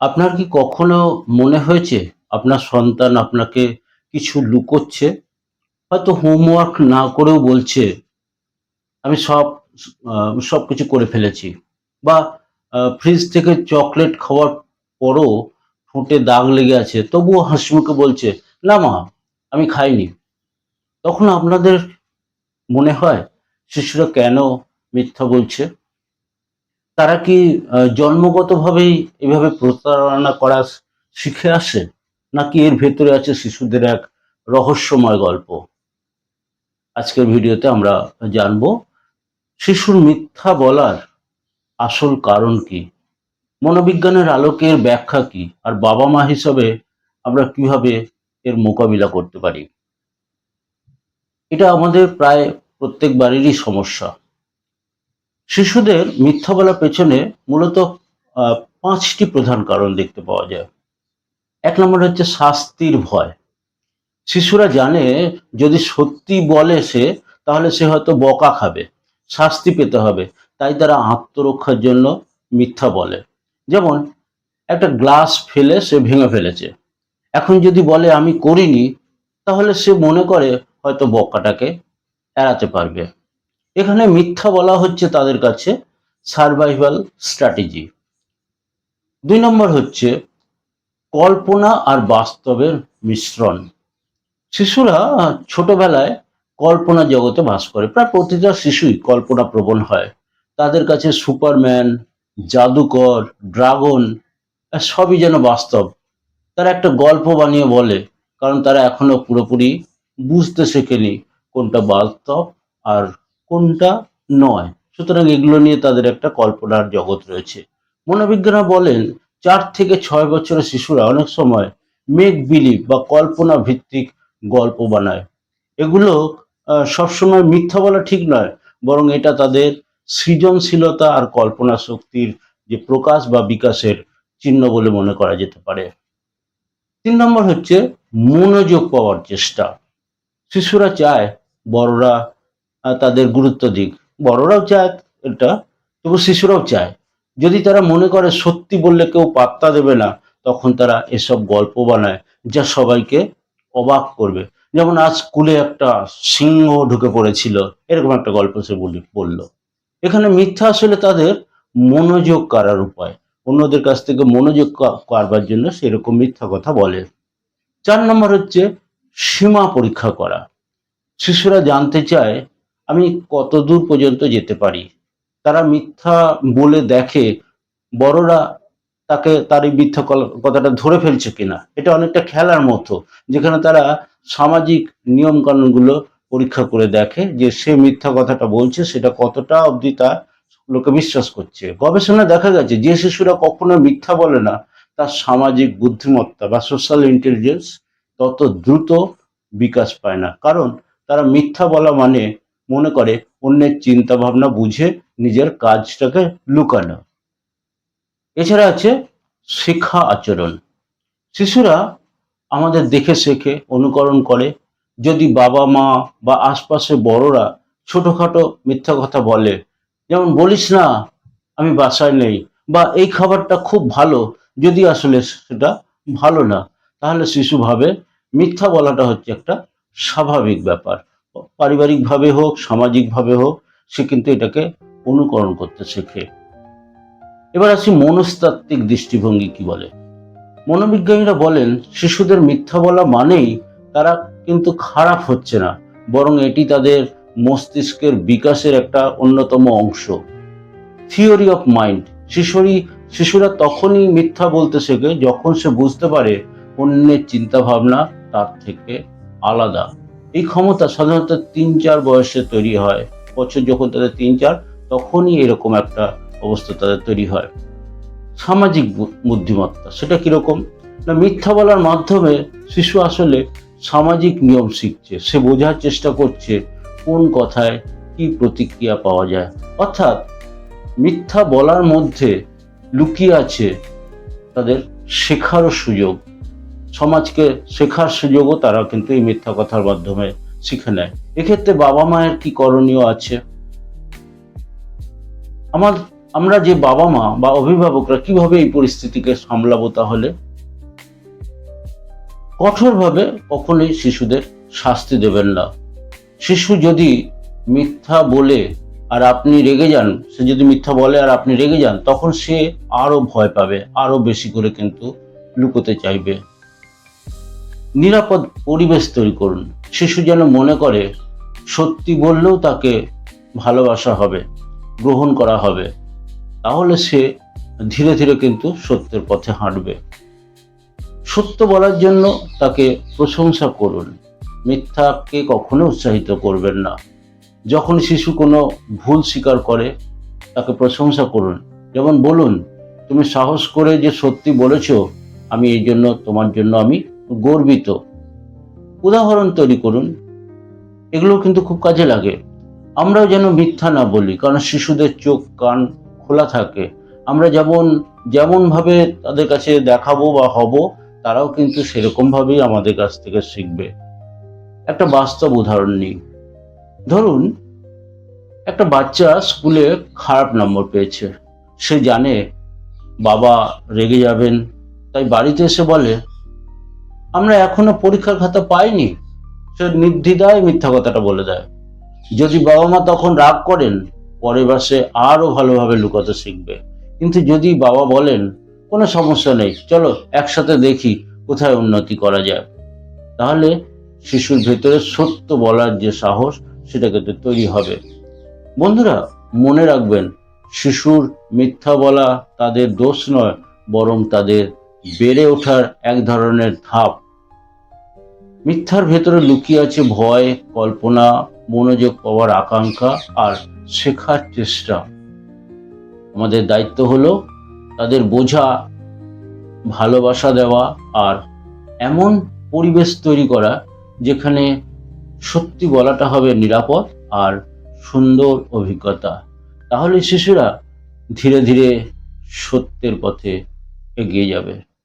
আপনার কি কখনো মনে হয়েছে আপনার সন্তান আপনাকে কিছু লুকোচ্ছে? হয়তো হোমওয়ার্ক না করেও বলছে, আমি সব সব কিছু করে ফেলেছি। বা ফ্রিজ থেকে চকলেট খাওয়ার পরও ঠোঁটে দাগ লেগে আছে, তবুও হাসিমুখে বলছে, না মা, আমি খাইনি। তখন আপনাদের মনে হয়, শিশুরা কেন মিথ্যা বলছে? তারা কি জন্মগতভাবেই এভাবে প্রতারণা করা শিখে আসে? নাকি এর ভেতরে আছে শিশুদের এক রহস্যময় গল্প? আজকের ভিডিওতে আমরা জানব, শিশুর মিথ্যা বলার আসল কারণ কি? মনোবিজ্ঞানের আলোকের ব্যাখ্যা কি? আর বাবা মা হিসাবে আমরা কীভাবে এর মোকাবিলা করতে পারি? এটা আমাদের প্রায় প্রত্যেক বাড়িরই সমস্যা। শিশুদের মিথ্যা বলার পেছনে মূলত পাঁচটি প্রধান কারণ দেখতে পাওয়া যায়। এক নম্বর হচ্ছে শাস্তির ভয়। শিশুরা জানে যদি সত্যি বলে সে, তাহলে সে হয়তো বকা খাবে, শাস্তি পেতে হবে। তাই তারা আত্মরক্ষার জন্য মিথ্যা বলে। যেমন, একটা গ্লাস ফেলে সে ভেঙে ফেলেছে। এখন যদি বলে, আমি করিনি, তাহলে সে মনে করে হয়তো বকাটাকে এড়াতে পারবে। এখানে মিথ্যা বলা হচ্ছে তাদের কাছে সার্ভাইভাল স্ট্র্যাটেজি দুই নম্বর হচ্ছে কল্পনা আর বাস্তবের মিশ্রণ। শিশুরা ছোটবেলায় কল্পনা জগতে বাস করে। প্রায় প্রতিটা শিশুই কল্পনা প্রবণ হয়। তাদের কাছে সুপারম্যান, জাদুকর, ড্রাগন, সবই যেন বাস্তব। তারা একটা গল্প বানিয়ে বলে, কারণ তারা এখনও পুরোপুরি বুঝতে শেখেনি কোনটা বাস্তব আর কোনটা নয়। সুতরাং এগুলো নিয়ে তাদের একটা কল্পনার জগৎ রয়েছে। মনোবিজ্ঞানী বলেন, চার থেকে ছয় বছরের শিশুরা অনেক সময় মেক বিলিভ বা কল্পনা ভিত্তিক গল্প বানায়। এগুলো সবসময় মিথ্যা বলা ঠিক নয়, বরং এটা তাদের সৃজনশীলতা আর কল্পনা শক্তির যে প্রকাশ বা বিকাশের চিহ্ন বলে মনে করা যেতে পারে। তিন নম্বর হচ্ছে মনোযোগ পাওয়ার চেষ্টা। শিশুরা চায় বড়রা তাদের গুরুত্ব দিক। বড়রাও চায় এটা, তবু শিশুরাও চায়। যদি তারা মনে করে সত্যি বললে কেউ পাত্তা দেবে না, তখন তারা এসব গল্প বানায় যা সবাইকে অবাক করবে। যেমন আজ স্কুলে একটা সিংহ ঢুকে পড়েছিল, এরকম একটা গল্প সে বলি, বলল। এখানে মিথ্যা আসলে তাদের মনোযোগ করার উপায়। অন্যদের কাছ থেকে মনোযোগ করবার জন্য সেরকম মিথ্যা কথা বলে। চার নম্বর হচ্ছে সীমা পরীক্ষা করা। শিশুরা জানতে চায় আমি কত দূর পর্যন্ত যেতে পারি? তারা মিথ্যা বলে দেখে বড়রা তাকে তার এই মিথ্যা কথাটা ধরে ফেলছে কিনা? এটা অনেকটা খেলার মতো, যেখানে তারা সামাজিক নিয়ম কানুনগুলো পরীক্ষা করে দেখে যে সে মিথ্যা কথাটা বলছে, সেটা কতটা অবধি তা লোকে বিশ্বাস করছে। গবেষণায় দেখা গেছে, যে শিশুরা কখনো মিথ্যা বলে না, তার সামাজিক বুদ্ধিমত্তা বা সোশ্যাল ইন্টেলিজেন্স তত দ্রুত বিকাশ পায় না। কারণ তারা মিথ্যা বলা মানে মনে করে, অন্যের চিন্তা ভাবনা বুঝে নিজের কাজটাকে লুকানো। এছাড়া আছে শেখা আচরণ। শিশুরা আমাদের দেখে শেখে, অনুকরণ করে। যদি বাবা মা বা আশপাশে বড়রা ছোটখাটো মিথ্যা কথা বলে, যেমন, বলিস না, আমি বাসায় নেই। বা, এই খাবারটা খুব ভালো, যদি আসলে সেটা ভালো না। তাহলে শিশু ভাবে, মিথ্যা বলাটা হচ্ছে একটা স্বাভাবিক ব্যাপার। পারিবারিকভাবে হোক, সামাজিকভাবে হোক, সে কিন্তু এটাকে অনুকরণ করতে শেখে। এবার আসি মনস্তাত্ত্বিক দৃষ্টিভঙ্গি কি বলে? মনোবিজ্ঞানীরা বলেন, শিশুদের মিথ্যা বলা মানেই তারা কিন্তু খারাপ হচ্ছে না, বরং এটি তাদের মস্তিষ্কের বিকাশের একটা অন্যতম অংশ। থিওরি অফ মাইন্ড, শিশুরই, শিশুরা তখনই মিথ্যা বলতে শেখে যখন সে বুঝতে পারে অন্যের চিন্তা ভাবনা তার থেকে আলাদা। এই ক্ষমতা সাধারণত তিন চার বয়সে তৈরি হয়। বছর যখন তাদের তিন চার, তখনই এরকম একটা অবস্থা তাদের তৈরি হয়। সামাজিক বুদ্ধিমত্তা, সেটা কীরকম? না, মিথ্যা বলার মাধ্যমে শিশু আসলে সামাজিক নিয়ম শিখছে। সে বোঝার চেষ্টা করছে কোন কথায় কি প্রতিক্রিয়া পাওয়া যায়। অর্থাৎ মিথ্যা বলার মধ্যে লুকিয়ে আছে তাদের শেখারও সুযোগ। সমাজকে শেখার সুযোগও তারা কিন্তু এই মিথ্যা কথার মাধ্যমে শিখে নেয়। এক্ষেত্রে বাবা মায়ের কি করণীয় আছে? আমার, আমরা যে বাবা মা বা অভিভাবকরা কীভাবে এই পরিস্থিতিকে সামলাবো তাহলে? কঠোরভাবে কখনোই শিশুদের শাস্তি দেবেন না। শিশু যদি মিথ্যা বলে আর আপনি রেগে যান, সে যদি মিথ্যা বলে আর আপনি রেগে যান, তখন সে আরও ভয় পাবে আরও বেশি করে কিন্তু লুকোতে চাইবে। নিরাপদ পরিবেশ তৈরি করুন। শিশু যেন মনে করে, সত্যি বললেও তাকে ভালোবাসা হবে, গ্রহণ করা হবে, তাহলে সে ধীরে ধীরে কিন্তু সত্যের পথে হাঁটবে। সত্য বলার জন্য তাকে প্রশংসা করুন। মিথ্যাকে কখনো উৎসাহিত করবেন না। যখন শিশু কোনো ভুল স্বীকার করে, তাকে প্রশংসা করুন। যেমন বলুন, তুমি সাহস করে যে সত্যি বলেছ, আমি এই জন্য, তোমার জন্য আমি গর্বিত। উদাহরণ তৈরি করুন। এগুলো কিন্তু খুব কাজে লাগে। আমরাও যেন মিথ্যা না বলি, কারণ শিশুদের চোখ, কান খোলা থাকে। আমরা যেমন, যেমনভাবে তাদের কাছে দেখাবো বা হব, তারাও কিন্তু সেরকমভাবেই আমাদের কাছ থেকে শিখবে। একটা বাস্তব উদাহরণ নিই। ধরুন, একটা বাচ্চা স্কুলে খারাপ নম্বর পেয়েছে। সে জানে বাবা রেগে যাবেন, তাই বাড়িতে এসে বলে আমরা এখনও পরীক্ষার খাতা পাইনি। সে নির্দ্বিধায় মিথ্যা কথাটা বলে দেয়। যদি বাবা মা তখন রাগ করেন, পরের বাসে আরও ভালোভাবে লুকাতে শিখবে। কিন্তু যদি বাবা বলেন, কোনো সমস্যা নেই, চলো একসাথে দেখি কোথায় উন্নতি করা যায়। তাহলে শিশুর ভেতরে সত্য বলার যে সাহস, সেটা কিন্তু তৈরি হবে। বন্ধুরা, মনে রাখবেন, শিশুর মিথ্যা বলা তাদের দোষ নয়, বরং তাদের বেড়ে ওঠার এক ধরনের ধাপ। মিথ্যার ভেতরে লুকিয়ে আছে ভয়, কল্পনা, মনোযোগ পাওয়ার আকাঙ্ক্ষা আর শেখার চেষ্টা। আমাদের দায়িত্ব হলো তাদের বোঝা, ভালোবাসা দেওয়া আর এমন পরিবেশ তৈরি করা যেখানে সত্যি বলাটা হবে নিরাপদ আর সুন্দর অভিজ্ঞতা। তাহলে শিশুরা ধীরে ধীরে সত্যের পথে এগিয়ে যাবে।